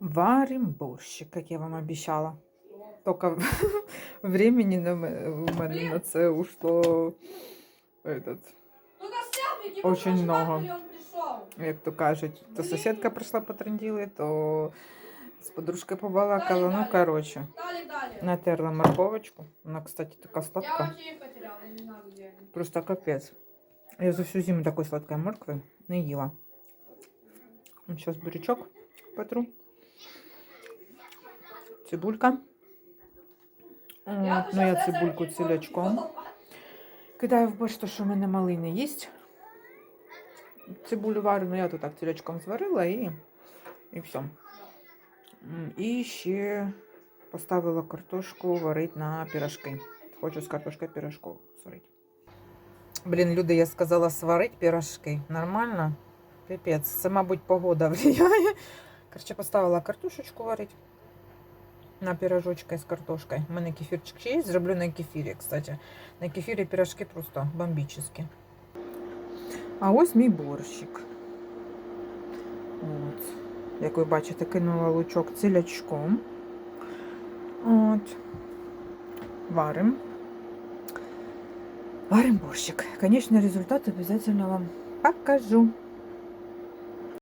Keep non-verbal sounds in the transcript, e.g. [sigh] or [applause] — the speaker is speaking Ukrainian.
Варим борщик, як я вам обіцяла. Тільки [laughs] времени на ме- у мене на це ушло этот, Ну костяк, типа, Очень очень много. много. Он пришел. як то кажуть, то сусідка прийшла потренділи, то з подружкою побалакала. Ну, коротше, Дали, дали. натерла морковочку. Вона, кстати, така Я сладка. вообще их потеряла, я не знаю где они. Просто капець. Я за всю зиму такої сладкої моркви не їла. Зараз бурячок потру. Цибулька. От, ну я цибульку цілячком. Кидаю в борщ, то що в мене малий не їсть. Цибулю варю, ну я тут так цілячком зварила і, і все. І ще поставила картошку варити на пірожки. Хочу з картошкою пірожку сварити. Блін, люди, я сказала сварити пірожки. Нормально? Пипець. Це, мабуть, погода [laughs] влияє. Короче, поставила картошечку варити на пирожочки з картошкою. У мене кефірчик ще є, зроблю на кефірі, кстати. На кефірі пирожки просто бомбічні. А ось мій борщик. От. Як ви бачите, кинула лучок цілячком. От. Варим. Варим борщик. Конечно, результат обязательно вам покажу.